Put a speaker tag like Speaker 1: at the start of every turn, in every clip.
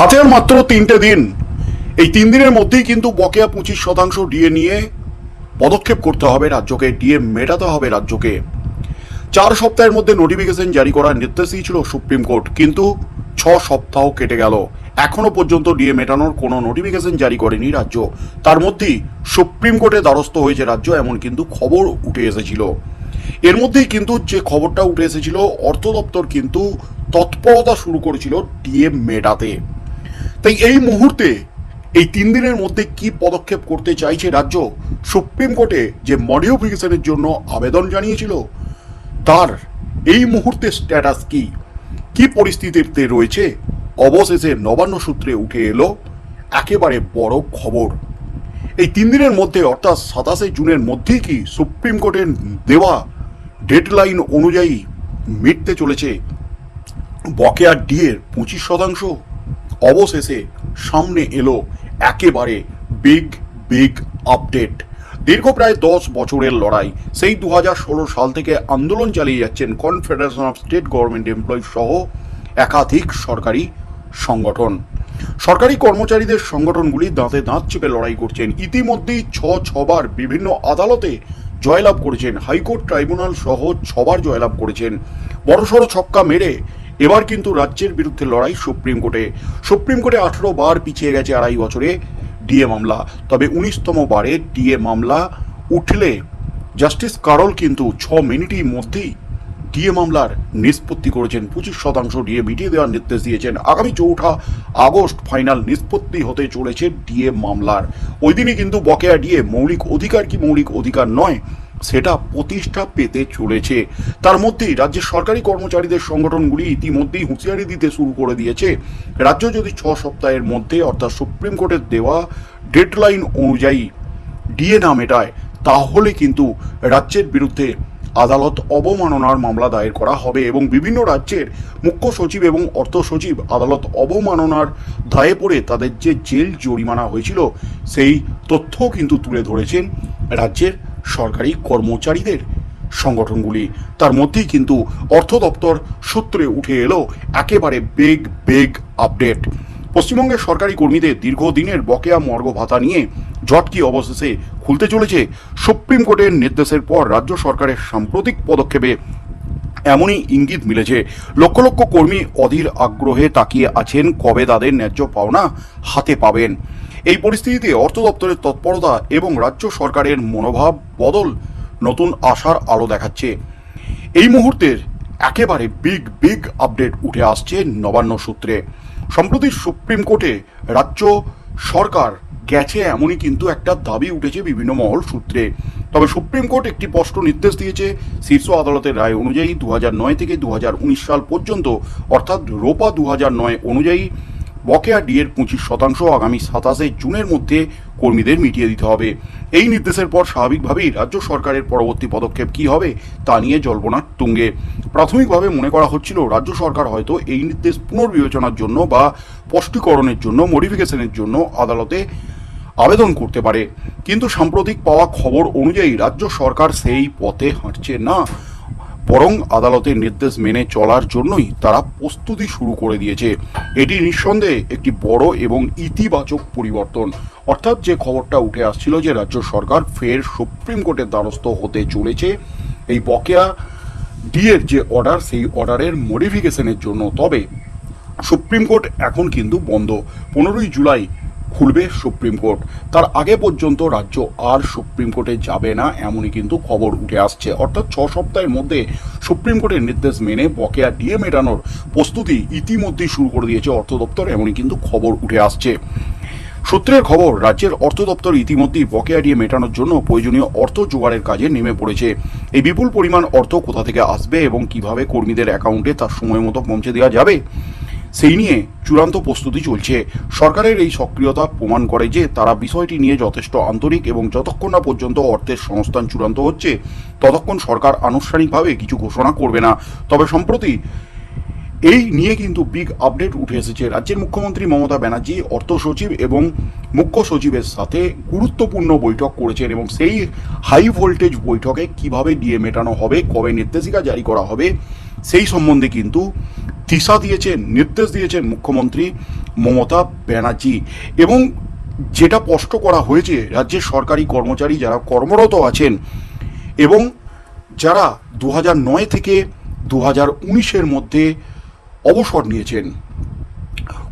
Speaker 1: হাতে আর মাত্র তিনটে দিন। এই তিন দিনের মধ্যেই কিন্তু বকেয়া পঁচিশ শতাংশ ডিএ নিয়ে পদক্ষেপ করতে হবে রাজ্যকে, ডিএ মেটাতে হবে রাজ্যকে। চার সপ্তাহের মধ্যে নোটিফিকেশন জারি করার নির্দেশ দিয়েছিল সুপ্রিম কোর্ট, কিন্তু ছ সপ্তাহ কেটে গেল। এখনও পর্যন্ত ডিএ মেটানোর কোনো নোটিফিকেশন জারি করেনি রাজ্য। তার মধ্যেই সুপ্রিম কোর্টে দ্বারস্থ হয়েছে রাজ্য, এমন কিন্তু খবর উঠে এসেছিল। এর মধ্যেই কিন্তু যে খবরটা উঠে এসেছিল, অর্থ দপ্তর কিন্তু তৎপরতা শুরু করেছিল ডিএ মেটাতে। তাই এই মুহূর্তে, এই তিন দিনের মধ্যে কি পদক্ষেপ করতে চাইছে রাজ্য? সুপ্রিম কোর্টে যে মডিফিকেশনের জন্য আবেদন জানিয়েছিল, তার এই মুহূর্তে স্ট্যাটাস কি? কি পরিস্থিতিতে রয়েছে? অবশেষে নবান্ন সূত্রে উঠে এলো একেবারে বড় খবর। এই তিন দিনের মধ্যে, অর্থাৎ সাতাশে জুনের মধ্যেই কি সুপ্রিম কোর্টের দেওয়া ডেডলাইন অনুযায়ী মিটতে চলেছে? বকেয়া ডিএর পঁচিশ শতাংশ অবশেষে সামনে এলো একেবারে বিগ বিগ আপডেট দীর্ঘ প্রায় দশ বছরের লড়াই। সেই দুহাজার ষোলো সাল থেকে আন্দোলন চালিয়ে যাচ্ছেন confederation of state government employees সহ একাধিক সরকারি সংগঠন। সরকারি কর্মচারীদের সংগঠনগুলি দাঁতে দাঁত চেপে লড়াই করছেন। ইতিমধ্যেই ছ ছবার বিভিন্ন আদালতে জয়লাভ করেছেন। হাইকোর্ট ট্রাইব্যুনাল সহ ছবার জয়লাভ করেছেন। বড়সড় ছক্কা মেরে এবার কিন্তু রাজ্যের বিরুদ্ধে লড়াই সুপ্রিম কোর্টে। সুপ্রিম কোর্টে আঠারো বার পিছিয়ে গেছে আড়াই বছরে ডিএ মামলা। তবে উনিশতম বারে ডিএ মামলা উঠলে জাস্টিস কারল কিন্তু ছ মিনিটের মধ্যেই ডিএ মামলার নিষ্পত্তি করেছেন। পঁচিশ শতাংশ ডিএ মিটিয়ে দেওয়ার নির্দেশ দিয়েছেন। আগামী চৌঠা আগস্ট ফাইনাল নিষ্পত্তি হতে চলেছে ডিএ মামলার। ওই দিনই কিন্তু বকেয়া ডিএ মৌলিক অধিকার কি মৌলিক অধিকার নয় সেটা প্রতিষ্ঠা পেতে চলেছে। তার মধ্যেই রাজ্যের সরকারি কর্মচারীদের সংগঠনগুলি ইতিমধ্যেই হুঁশিয়ারি দিতে শুরু করে দিয়েছে। রাজ্য যদি ছ সপ্তাহের মধ্যে, অর্থাৎ সুপ্রিম কোর্টের দেওয়া ডেডলাইন অনুযায়ী ডিএ না মেটায়, তাহলে কিন্তু রাজ্যের বিরুদ্ধে আদালত অবমাননার মামলা দায়ের করা হবে এবং বিভিন্ন রাজ্যের মুখ্য সচিব এবং অর্থ সচিব আদালত অবমাননার দায়ে পড়ে তাদের যে জেল জরিমানা হয়েছিল, সেই তথ্য কিন্তু তুলে ধরেছেন রাজ্যের সরকারি কর্মচারীদের সংগঠনগুলি। তার মধ্যেই কিন্তু অর্থ দপ্তর সূত্রে উঠে এলো একেবারে বেগ বেগ আপডেট পশ্চিমবঙ্গের সরকারি কর্মীদের দীর্ঘদিনের বকেয়া মর্গ ভাতা নিয়ে জটকি অবশেষে খুলতে চলেছে সুপ্রিম কোর্টের নির্দেশের পর রাজ্য সরকারের সাম্প্রতিক পদক্ষেপে এমনই ইঙ্গিত মিলেছে। লক্ষ লক্ষ কর্মী অধীর আগ্রহে তাকিয়ে আছেন কবে তাদের ন্যায্য পাওনা হাতে পাবেন। এই পরিস্থিতিতে অর্থ দপ্তরের তৎপরতা এবং রাজ্য সরকারের মনোভাব বদল নতুন আশার আলো দেখাচ্ছে। এই মুহূর্তের একেবারে বিগ বিগ আপডেট উঠে আসছে নবান্ন সূত্রে। সম্প্রতি সুপ্রিম কোর্টে রাজ্য সরকার গেছে এমনই কিন্তু একটা দাবি উঠেছে বিভিন্ন মহল সূত্রে। তবে সুপ্রিম কোর্ট একটি স্পষ্ট নির্দেশ দিয়েছে, শীর্ষ আদালতের রায় অনুযায়ী দু নয় থেকে দু হাজার উনিশ সাল পর্যন্ত, অর্থাৎ রোপা দু নয় অনুযায়ী বকেয়া ডিএর পঁচিশ শতাংশ আগামী সাতাশে জুনের মধ্যে কর্মীদের মিটিয়ে দিতে হবে। এই নির্দেশের পর স্বাভাবিকভাবেই রাজ্য সরকারের পরবর্তী পদক্ষেপ কি হবে তা নিয়ে জল্পনার তুঙ্গে। প্রাথমিকভাবে মনে করা হচ্ছিল, রাজ্য সরকার হয়তো এই নির্দেশ পুনর্বিবেচনার জন্য বা স্পষ্টীকরণের জন্য, মডিফিকেশনের জন্য আদালতে আবেদন করতে পারে। কিন্তু সাম্প্রতিক পাওয়া খবর অনুযায়ী রাজ্য সরকার সেই পথে হাঁটছে না। বরং আদালতের নির্দেশ মেনে চলার জন্যই তারা প্রস্তুতি শুরু করে দিয়েছে। এটি নিঃসন্দেহে একটি বড় এবং ইতিবাচক পরিবর্তন। অর্থাৎ যে খবরটা উঠে আসছিল যে রাজ্য সরকার ফের সুপ্রিম কোর্টের দ্বারস্থ হতে চলেছে, এই বকেয়া ডিএর যে অর্ডার, সেই অর্ডারের মডিফিকেশনের জন্য। তবে সুপ্রিম কোর্ট এখন কিন্তু বন্ধ। পনেরোই জুলাই খুলবে সুপ্রিম কোর্ট। তার আগে পর্যন্ত রাজ্য আর সুপ্রিম কোর্টে যাবে না, এমনই কিন্তু খবর উঠে আসছে। অর্থাৎ ছ সপ্তাহের মধ্যে সুপ্রিম কোর্টের নির্দেশ মেনে বকেয়া ডিএ মেটানোর প্রস্তুতি ইতিমধ্যেই শুরু করে দিয়েছে অর্থ দপ্তর, এমনই কিন্তু খবর উঠে আসছে। সূত্রের খবর, রাজ্যের অর্থ দপ্তর ইতিমধ্যেই বকেয়া ডিএ মেটানোর জন্য প্রয়োজনীয় অর্থ জোগাড়ের কাজে নেমে পড়েছে। এই বিপুল পরিমাণ অর্থ কোথা থেকে আসবে এবং কীভাবে কর্মীদের অ্যাকাউন্টে তার সময় মতো পৌঁছে দেওয়া যাবে? সেই নিয়ে চূড়ান্ত প্রস্তুতি চলছে। সরকারের এই সক্রিয়তা প্রমাণ করে যে তারা বিষয়টি নিয়ে যথেষ্ট আন্তরিক এবং যতক্ষণ না পর্যন্ত অর্থের সংস্থান চূড়ান্ত হচ্ছে, ততক্ষণ সরকার আনুষ্ঠানিকভাবে কিছু ঘোষণা করবে না। তবে সম্প্রতি এই নিয়ে কিন্তু বিগ আপডেট উঠে এসেছে। রাজ্যের মুখ্যমন্ত্রী মমতা ব্যানার্জি, অর্থ সচিব এবং মুখ্য সচিবের সাথে গুরুত্বপূর্ণ বৈঠক করেছেন এবং সেই হাই ভোল্টেজ বৈঠকে কীভাবে ডিএ মেটানো হবে, কবে নির্দেশিকা জারি করা হবে, সেই সম্বন্ধে কিন্তু দিশা দিয়েছেন, নির্দেশ দিয়েছেন মুখ্যমন্ত্রী মমতা ব্যানার্জি। এবং যেটা স্পষ্ট করা হয়েছে, রাজ্যের সরকারি কর্মচারী যারা কর্মরত আছেন এবং যারা দু নয় থেকে দু হাজার উনিশের মধ্যে অবসর নিয়েছেন,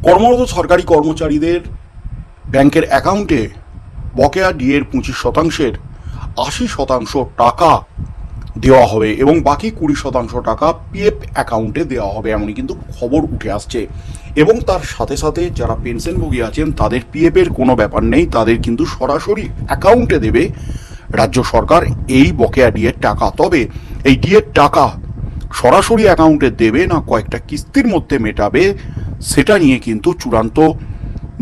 Speaker 1: কর্মরত সরকারি কর্মচারীদের ব্যাংকের অ্যাকাউন্টে বকেয়া ডিএর পঁচিশ শতাংশের আশি শতাংশ টাকা দেওয়া হবে এবং বাকি কুড়ি শতাংশ টাকা পিএফ অ্যাকাউন্টে দেওয়া হবে এমনই কিন্তু খবর উঠে আসছে। এবং তার সাথে সাথে যারা পেনশনভোগী আছেন, তাদের পিএফের কোনো ব্যাপার নেই, তাদের কিন্তু সরাসরি অ্যাকাউন্টে দেবে রাজ্য সরকার এই বকেয়া ডিএর টাকা। তবে এই ডিএর টাকা সরাসরি অ্যাকাউন্টে দেবে না, কয়েকটা কিস্তির মধ্যে মেটাবে, সেটা নিয়ে কিন্তু চূড়ান্ত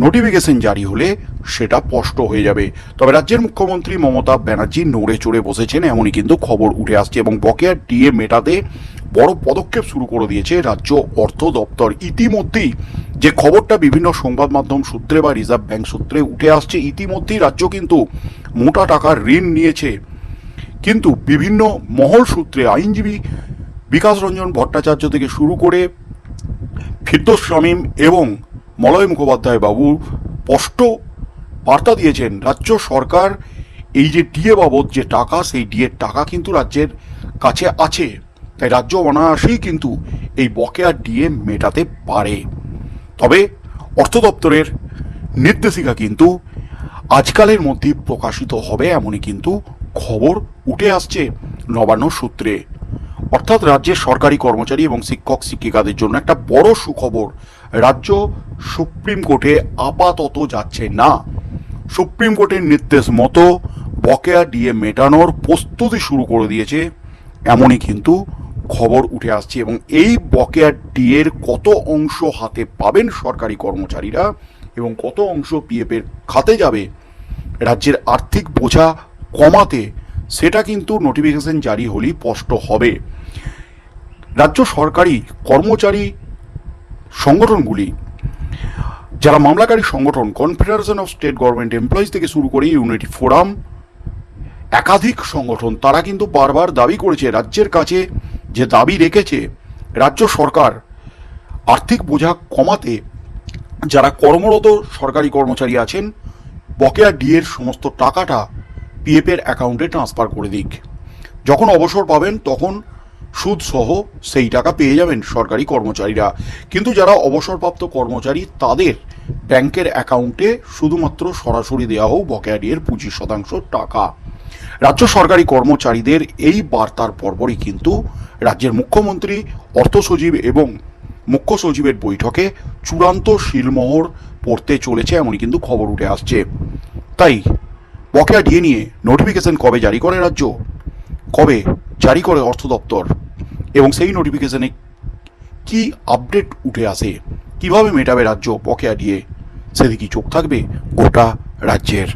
Speaker 1: নোটিফিকেশন জারি হলে সেটা স্পষ্ট হয়ে যাবে। তবে রাজ্যের মুখ্যমন্ত্রী মমতা ব্যানার্জি নড়ে চড়ে বসেছেন, এমনই কিন্তু খবর উঠে আসছে এবং বকেয়া ডিএ মেটাতে বড় পদক্ষেপ শুরু করে দিয়েছে রাজ্য অর্থ দপ্তর। ইতিমধ্যেই যে খবরটা বিভিন্ন সংবাদ মাধ্যম সূত্রে বা রিজার্ভ ব্যাংক সূত্রে উঠে আসছে, ইতিমধ্যেই রাজ্য কিন্তু মোটা টাকার ঋণ নিয়েছে। কিন্তু বিভিন্ন মহল সূত্রে আইনজীবী বিকাশ রঞ্জন ভট্টাচার্য থেকে শুরু করে ফিরদোস শামীম এবং মলয় মুখোপাধ্যায় বাবু স্পষ্ট বার্তা দিয়েছেন, রাজ্য সরকার এই যে ডিএ বাবদ যে টাকা, সেই ডিএর টাকা কিন্তু রাজ্যের কাছে আছে। তাই রাজ্য অনায়াসেই কিন্তু এই বকেয়া ডিএ মেটাতে পারে। তবে অর্থ দপ্তরের নির্দেশিকা কিন্তু আজকালের মধ্যে প্রকাশিত হবে এমনই কিন্তু খবর উঠে আসছে নবান্ন সূত্রে। অর্থাৎ রাজ্যের সরকারি কর্মচারী এবং শিক্ষক, শিক্ষিকাদের জন্য একটা বড় সুখবর রাজ্য সুপ্রিম কোর্টে আপাতত যাচ্ছে না। সুপ্রিম কোর্টের নির্দেশ মতো বকেয়া ডিএ মেটানোর প্রস্তুতি শুরু করে দিয়েছে। এমনই কিন্তু খবর উঠে আসছে এবং এই বকেয়া ডিএর কত অংশ হাতে পাবেন সরকারি কর্মচারীরা এবং কত অংশ পিএফের খাতে যাবে, রাজ্যের আর্থিক বোঝা কমাতে সেটা কিন্তু নোটিফিকেশন জারি হলেই স্পষ্ট হবে। রাজ্য সরকারি কর্মচারী সংগঠনগুলি, যারা মামলাকারী সংগঠন confederation of state government employees থেকে শুরু করে ইউনিটি ফোরাম একাধিক সংগঠন, তারা কিন্তু বারবার দাবি করেছে রাজ্যের কাছে, যে দাবি রেখেছে রাজ্য সরকার আর্থিক বোঝা কমাতে, যারা কর্মরত সরকারি কর্মচারী আছেন, বকেয়া ডিএর সমস্ত টাকাটা পিএফের অ্যাকাউন্টে ট্রান্সফার করে দিক। যখন অবসর পাবেন, তখন সুদ সহ সেই টাকা পেয়ে যাবেন সরকারি কর্মচারীরা। কিন্তু যারা অবসরপ্রাপ্ত কর্মচারী, তাদের ব্যাংকের অ্যাকাউন্টে শুধুমাত্র সরাসরি দেওয়া হোক বকেয়া ডিএর পঁচিশ শতাংশ টাকা। রাজ্য সরকারি কর্মচারীদের এই বার্তার পরপরই কিন্তু রাজ্যের মুখ্যমন্ত্রী, অর্থ সচিব এবং মুখ্য সচিবের বৈঠকে চূড়ান্ত শিলমোহর পড়তে চলেছে এমনই কিন্তু খবর উঠে আসছে। তাই বকেয়া ডিএ নিয়ে নোটিফিকেশন কবে জারি করে রাজ্য? কবে জারি করে অর্থ দপ্তর? এবং সেই নোটিফিকেশনে কি আপডেট উঠে আসে, কীভাবে মেটাবে রাজ্য বকেয়া দিয়ে সেদিকে চোখ থাকবে গোটা রাজ্যের?